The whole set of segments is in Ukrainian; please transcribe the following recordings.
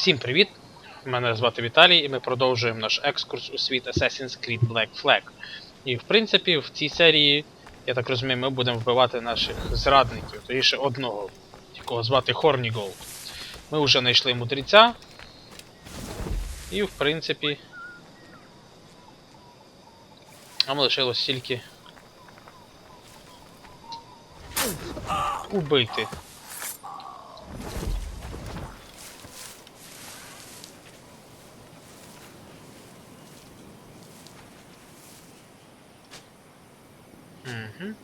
Всім привіт! Мене звати Віталій, і ми продовжуємо наш екскурс у світ Assassin's Creed Black Flag. І в принципі, в цій серії, я так розумію, ми будемо вбивати наших зрадників, точніше одного, якого звати Хорніголд. Ми вже знайшли мудреця. І в принципі. Нам лишилось тільки. Убити. Угу.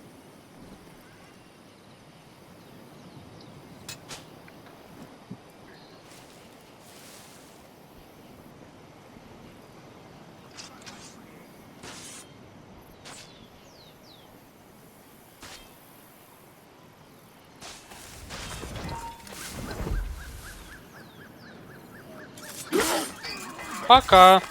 Пока.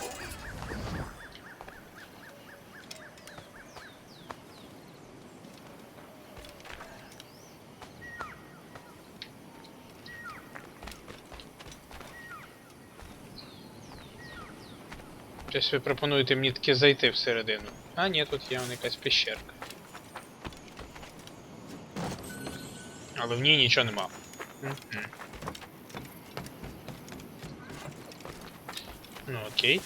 Щось ви пропонуєте мені таки зайти всередину. А ні, тут є вон якась пещерка. Але в ній нічого нема. Ну окей.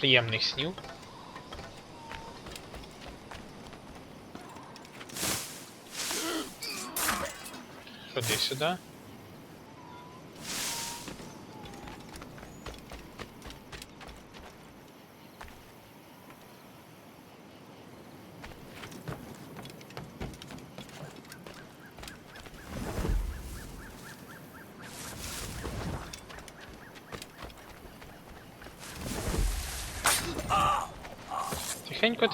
Приємних снів. Ходи сюди. Тихенько,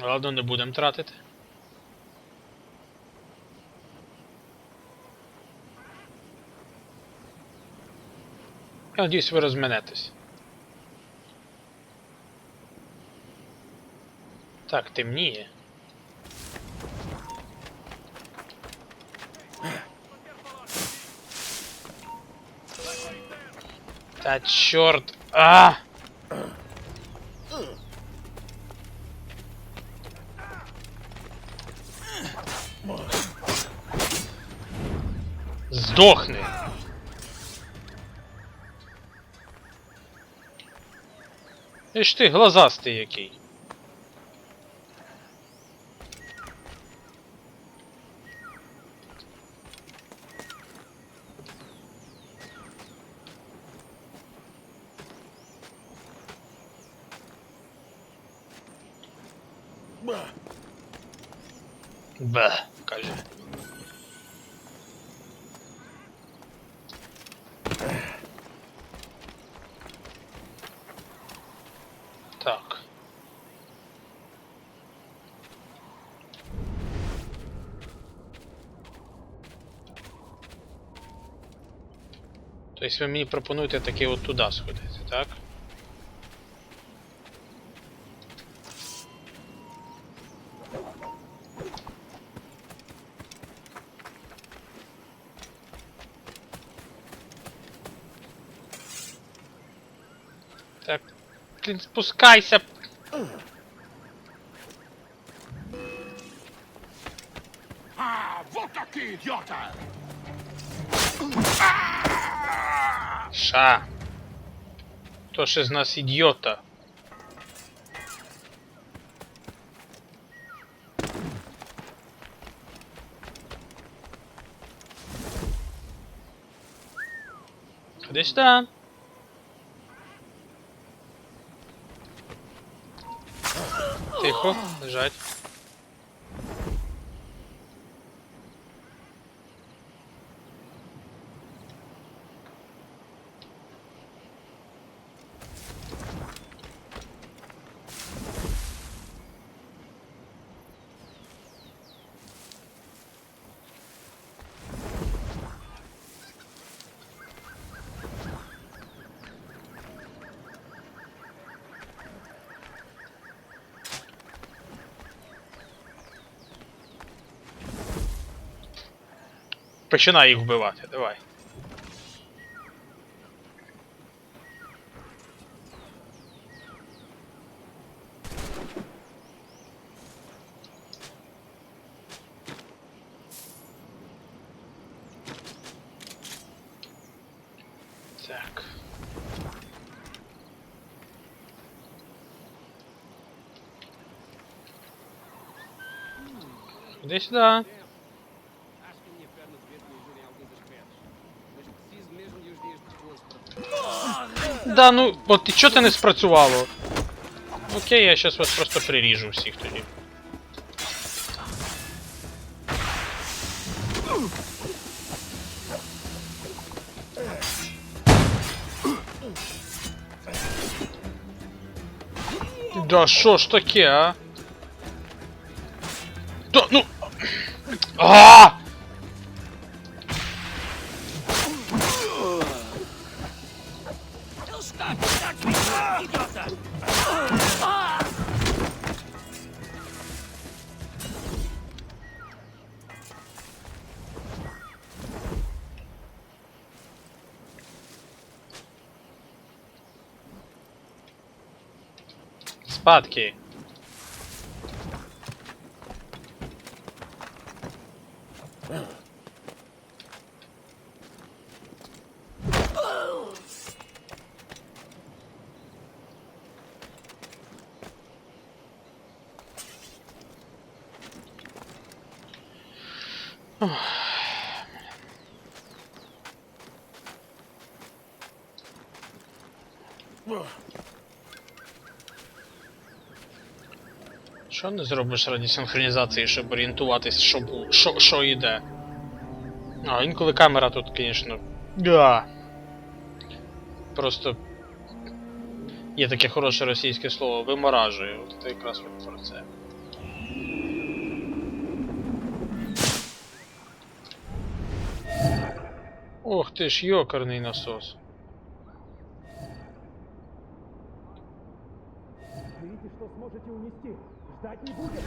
Ладно, не будемо тратити. Я надіюсь, ви розменетесь. Так, темніє. Та чорт. А! Здохни. Ти ж ти глазастий який. Так. Тобто ви мені пропонуєте таки от туди сходити, так? Так. Блін, спускайся. Ah, вот таки, идиота! Ша. Хто ж із нас ідіота? Ходи сюди. Тихо, лежать. Починай їх вбивати, давай. Так. Іди сюди. Да, ну, от і чого ти не спрацювало? Окей, я зараз вас просто приріжу всіх тоді. Да що ж таке, а? Да, ну. А! Spadki. Що не зробиш раді синхронізації, щоб орієнтуватись, що, що, що йде? А, інколи камера тут, звісно. Да. Просто. Є таке хороше російське слово виморажує. От це якраз про це. Ох ти ж йокарний насос. Берите, что сможете унести. Ждать не будем.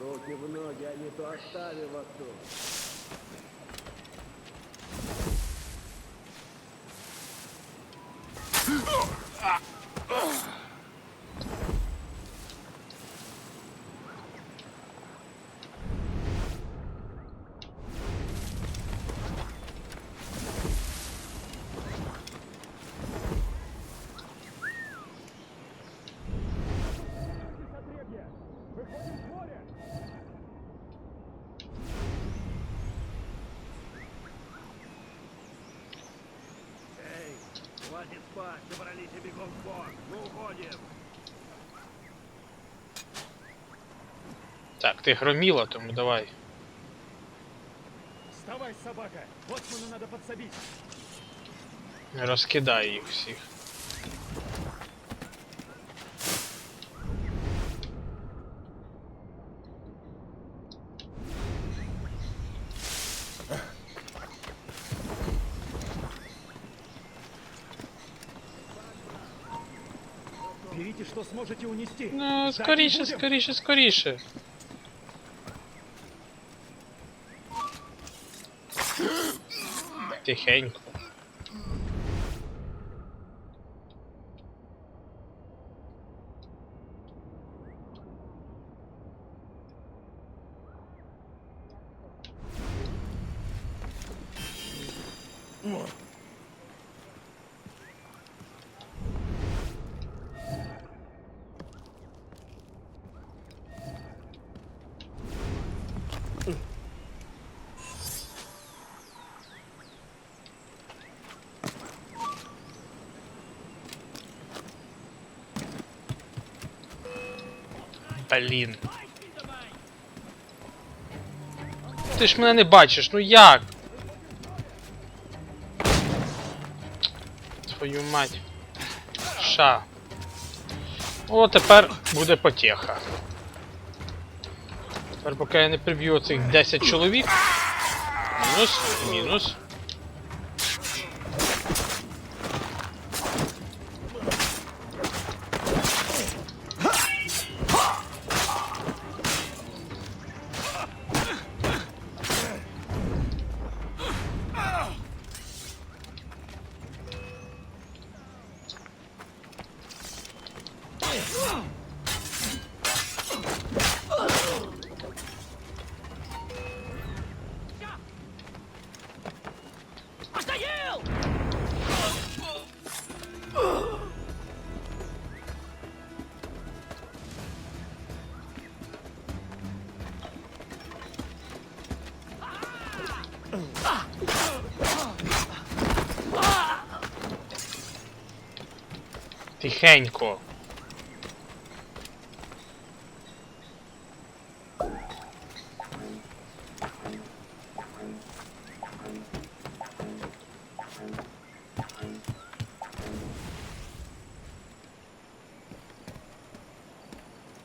Руки в ноги, а не то оставим вас тут. Эй, хватит спать, собрались и бегом в бок. Мы уходим. Так, ти громіла, тому давай. Вставай, собака! Боцману надо подсобить! Розкидай їх всіх. Берите, что сможете унести. Ну, скоріше, скоріше, скоріше. Тихенько. Блін. Ти ж мене не бачиш, ну як? Твою мать. Ша. О, тепер буде потеха. Тепер поки я не приб'ю цих 10 чоловік. Мінус, мінус. Тихенько.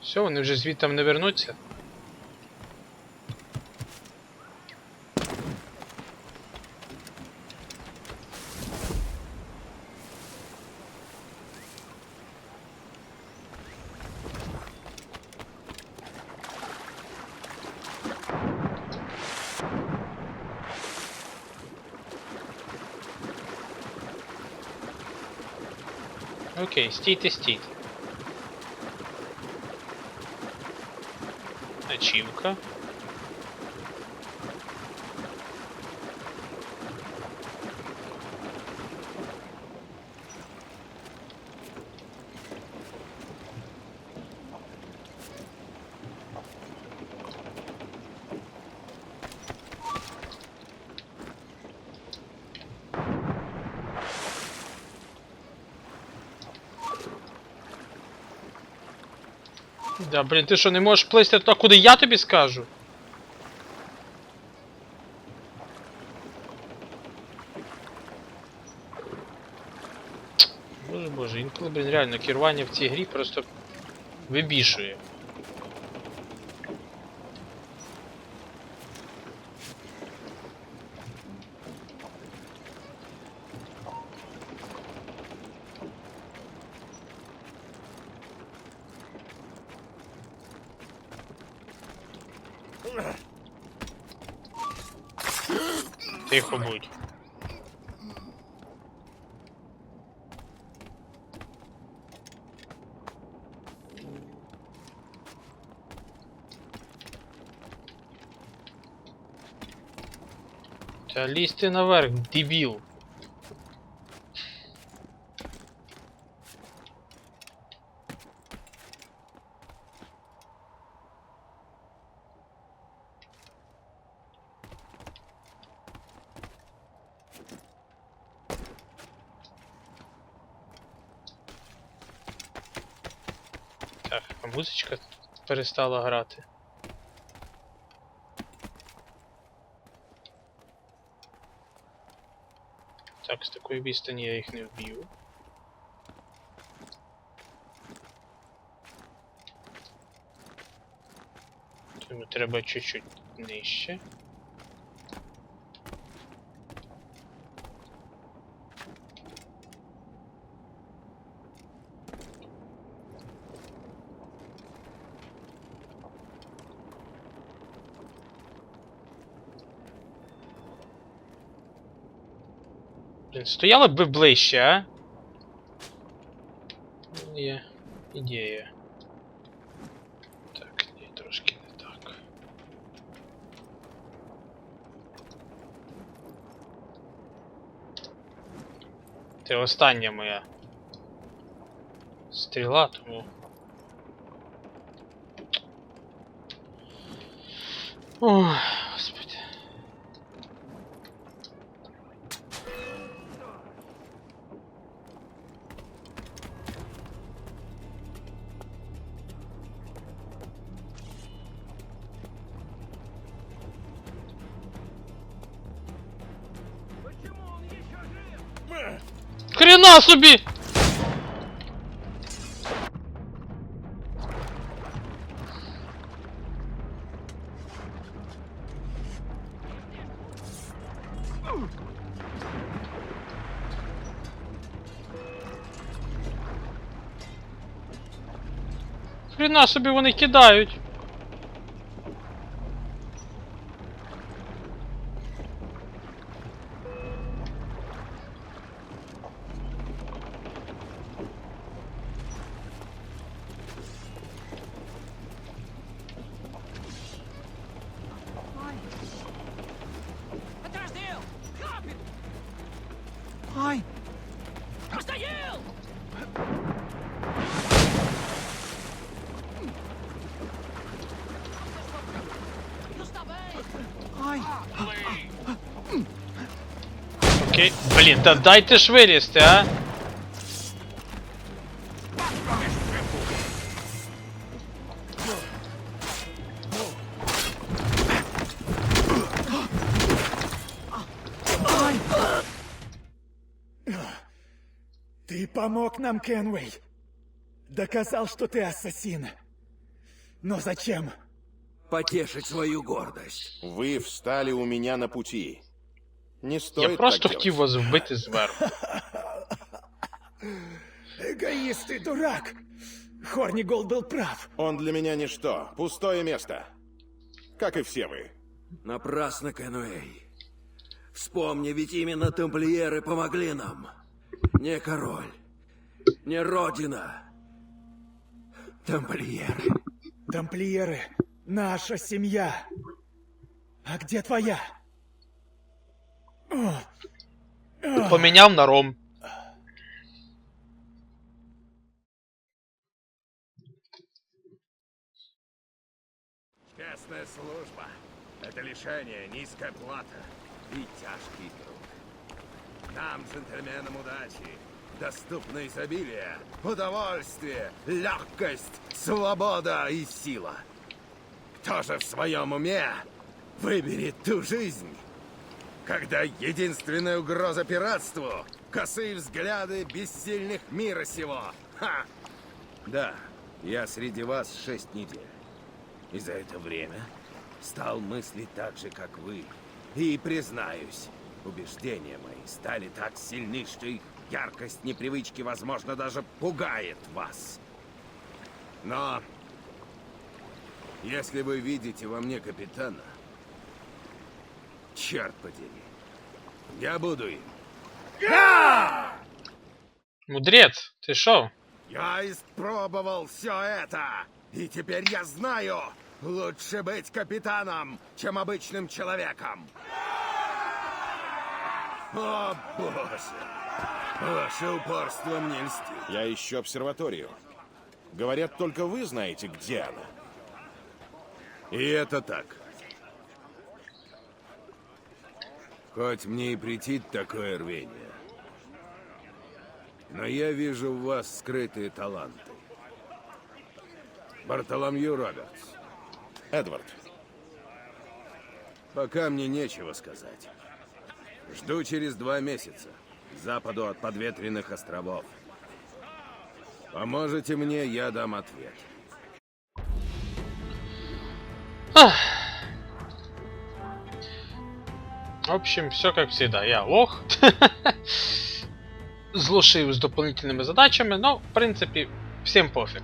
Все, вони вже звідти не вернуться. Окей, стійте, стійте. Ачівка. Да, блін, ти що, не можеш плисти туди, куди я тобі скажу? Боже боже, інколи, блін, реально керування в цій грі просто вибішує. Тихо будь. Та лізьте наверх, дебіл. Так, а музичка перестала грати. Так, з такої відстані я їх не вб'ю. Тому треба чуть-чуть нижче. Блін, стояла б ближче, а? Є ідея. Так, ні, трошки не так. Це остання моя стріла, тому. Ой, Хрена собі! Хрена собі вони кидають. Блін, та дайте ж вилізти, а! Ты помог нам, Кенвей. Доказал, что ты ассасин. Но зачем? Потешить свою гордость. Вы встали у меня на пути. Не стоит Я просто так хотів делать. вас вбити зверху. Эгоист и дурак. Хорнигол был прав. Он для меня ничто, пустое место. Как и все вы. Напрасно, Кенуэй. Вспомни, ведь именно тамплиеры помогли нам. Не король, не родина. Тамплиеры. Тамплиеры, наша семья. А где твоя? О, Поміняв на ром. Честная служба. Это лишение, низкая плата и тяжкий труд. Нам, джентльменам удачи, доступно изобилие, удовольствие, легкость, свобода и сила. Кто же в своем уме выберет ту жизнь, когда единственная угроза пиратству — косые взгляды бессильных мира сего? Ха! Да, я среди вас шесть недель. И за это время стал мыслить так же, как вы. И, признаюсь, убеждения мои стали так сильны, что их яркость непривычки, возможно, даже пугает вас. Но, если вы видите во мне капитана, черт подери, я буду им. Мудрець, ти що? Я испробовал все это, и теперь я знаю, лучше быть капитаном, чем обычным человеком. О, боже! Ваше упорство мне льстит. Я ищу обсерваторию. Говорят, только вы знаете, где она. И это так. Хоть мне и претит такое рвение, но я вижу в вас скрытые таланты. Бартоломью Робертс, Эдвард, пока мне нечего сказать. Жду через два месяца, к западу от подветренных островов. Поможете мне, я дам ответ. В общем, все как всегда. Я лох. Злошив з дополнительними задачами, ну, в принципі, всім пофіг.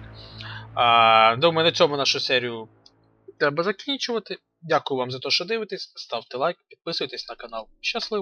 А, думаю, на цьому нашу серію треба закінчувати. Дякую вам за те, що дивитесь. Ставте лайк, підписуйтесь на канал. Щасливо!